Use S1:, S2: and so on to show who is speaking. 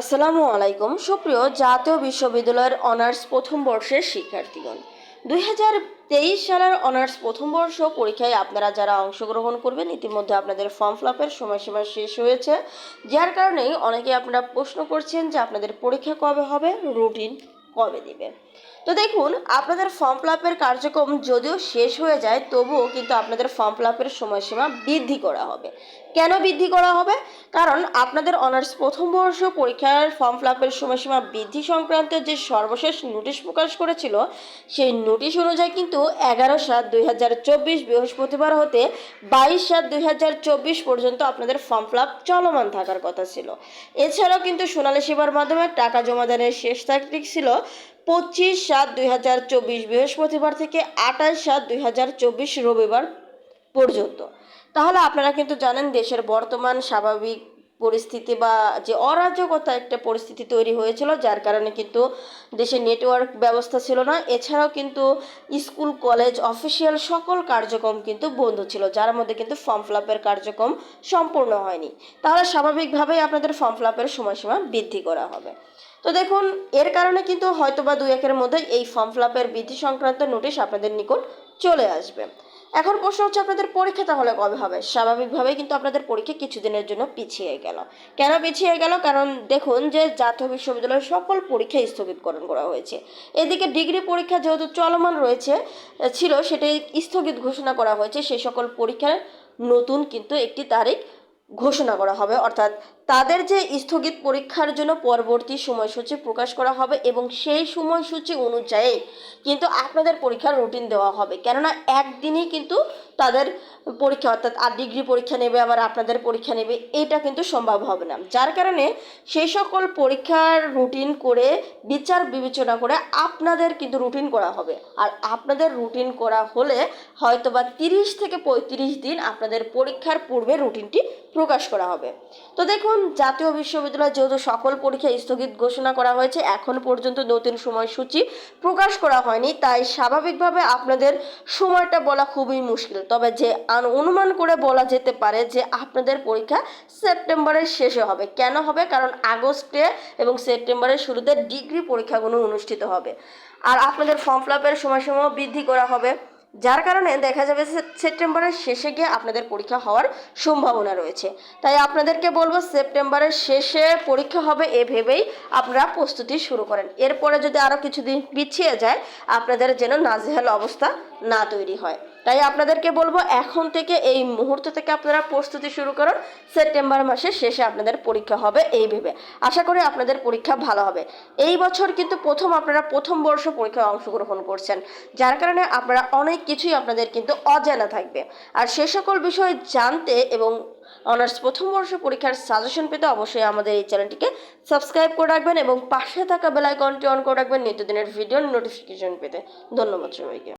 S1: আসসালামু আলাইকুম। সুপ্রিয় জাতীয় বিশ্ববিদ্যালয়ের অনার্স প্রথম বর্ষের শিক্ষার্থীগণ, দুই হাজার তেইশ সালের অনার্স প্রথম বর্ষ পরীক্ষায় আপনারা যারা অংশগ্রহণ করবেন, ইতিমধ্যে আপনাদের ফর্ম ফিলাপের সময়সীমা শেষ হয়েছে। যার কারণেই অনেকে আপনারা প্রশ্ন করছেন যে আপনাদের পরীক্ষা কবে হবে? রুটিন। কবে দিবে? তো দেখুন, আপনাদের ফর্ম ফিলাপের কার্যক্রম যদিও শেষ হয়ে যায়, তবুও কিন্তু আপনাদের ফর্ম ফিলাপের সময়সীমা বৃদ্ধি করা হবে। কেন বৃদ্ধি করা হবে? কারণ আপনাদের অনার্স প্রথম বর্ষ পরীক্ষার ফর্ম ফিলাপের সময়সীমা বৃদ্ধি সংক্রান্ত যে সর্বশেষ নোটিশ প্রকাশ করেছিল, সেই নোটিশ অনুযায়ী কিন্তু এগারো সাত দুই হাজার চব্বিশ বৃহস্পতিবার হতে বাইশ সাত দুই হাজার চব্বিশ পর্যন্ত আপনাদের ফর্ম ফিলাপ চলমান থাকার কথা ছিল। এছাড়াও কিন্তু সোনালী সেবার মাধ্যমে টাকা জমা দানের শেষ তারিখ ছিল পঁচিশ সাত দুই হাজার চব্বিশ বৃহস্পতিবার থেকে আঠাশ সাত দুই হাজার চব্বিশ রবিবার পর্যন্ত। তাহলে আপনারা কিন্তু জানেন দেশের বর্তমান স্বাভাবিক পরিস্থিতি বা যে অরাজকতা একটা পরিস্থিতি তৈরি হয়েছিল, যার কারণে কিন্তু দেশে নেটওয়ার্ক ব্যবস্থা ছিল না। এছাড়াও কিন্তু স্কুল কলেজ অফিসিয়াল সকল কার্যক্রম কিন্তু বন্ধ ছিল, যার মধ্যে কিন্তু ফর্ম ফিলাপের কার্যক্রম সম্পূর্ণ হয়নি। তাহলে স্বাভাবিকভাবেই আপনাদের ফর্ম ফিলাপের সময়সীমা বৃদ্ধি করা হবে। তো দেখুন, এর কারণে কিন্তু হয়তোবা দুই একের মধ্যে এই ফর্ম ফিলাপের বৃদ্ধি সংক্রান্ত নোটিশ আপনাদের নিকট চলে আসবে। এখন প্রশ্ন হচ্ছে আপনাদের পরীক্ষা তাহলে কবে হবে? স্বাভাবিকভাবেই কিন্তু আপনাদের পরীক্ষা কিছুদিনের জন্য পিছিয়ে গেল। কেন পিছিয়ে গেল? কারণ দেখুন যে জাতীয় বিশ্ববিদ্যালয়ের সকল পরীক্ষা স্থগিতকরণ করা হয়েছে। এদিকে ডিগ্রি পরীক্ষা যেহেতু চলমান রয়েছে, ছিল সেটাই স্থগিত ঘোষণা করা হয়েছে। সেই সকল পরীক্ষার নতুন কিন্তু একটি তারিখ ঘোষণা করা হবে, অর্থাৎ তাদের যে স্থগিত পরীক্ষার জন্য পরবর্তী সময়সূচি প্রকাশ করা হবে এবং সেই সময়সূচি অনুযায়ী কিন্তু আপনাদের পরীক্ষার রুটিন দেওয়া হবে। কেননা একদিনই কিন্তু তাদের পরীক্ষা, অর্থাৎ আর ডিগ্রি পরীক্ষা নেবে, আবার আপনাদের পরীক্ষা নেবে, এটা কিন্তু সম্ভব হবে না। যার কারণে সেই সকল পরীক্ষার রুটিন করে, বিচার বিবেচনা করে আপনাদের কিন্তু রুটিন করা হবে। আর আপনাদের রুটিন করা হলে হয়তো বা তিরিশ থেকে পঁয়ত্রিশ দিন আপনাদের পরীক্ষার পূর্বে রুটিনটি প্রকাশ করা হবে। তো দেখুন, জাতীয় বিশ্ববিদ্যালয় যেহেতু সকল পরীক্ষা স্থগিত ঘোষণা করা হয়েছে, এখন পর্যন্ত নতুন সময়সূচি প্রকাশ করা হয়নি, তাই স্বাভাবিকভাবে আপনাদের সময়টা বলা খুবই মুশকিল। তবে যে অনুমান করে বলা যেতে পারে যে আপনাদের পরীক্ষা সেপ্টেম্বরের শেষে হবে। কেন হবে? কারণ আগস্টে এবং সেপ্টেম্বরের শুরুতে ডিগ্রি পরীক্ষাগুলো অনুষ্ঠিত হবে। আর আপনাদের ফর্ম ফিলাপের সময়সীমা বৃদ্ধি করা হবে। যার কারণে দেখা যাবে সেপ্টেম্বরের শেষে গিয়ে আপনাদের পরীক্ষা হওয়ার সম্ভাবনা রয়েছে। তাই আপনাদেরকে বলব সেপ্টেম্বরের শেষে পরীক্ষা হবে এ ভেবেই আপনারা প্রস্তুতি শুরু করেন। এরপরে যদি আরও কিছুদিন পিছিয়ে যায়, আপনাদের যেন নাজেহাল অবস্থা না তৈরি হয়। তাই আপনাদেরকে বলব, এখন থেকে এই মুহূর্ত থেকে আপনারা প্রস্তুতি শুরু করুন। সেপ্টেম্বর মাসের শেষে আপনাদের পরীক্ষা হবে এই ভেবে। আশা করি আপনাদের পরীক্ষা ভালো হবে। এই বছর কিন্তু প্রথম আপনারা প্রথম বর্ষ পরীক্ষায় অংশগ্রহণ করছেন। যার কারণে আপনারা অনেক কিছুই আপনাদের কিন্তু অজানা থাকবে। আর সে সকল বিষয়ে জানতে এবং অনার্স প্রথম বর্ষ পরীক্ষার সাজেশন পেতে অবশ্যই আমাদের এই চ্যানেলটিকে সাবস্ক্রাইব করে রাখবেন এবং পাশে থাকা বেলাইকনটি অন করে রাখবেন নিত্যদিনের ভিডিও নোটিফিকেশন পেতে। ধন্যবাদ সবাইকে।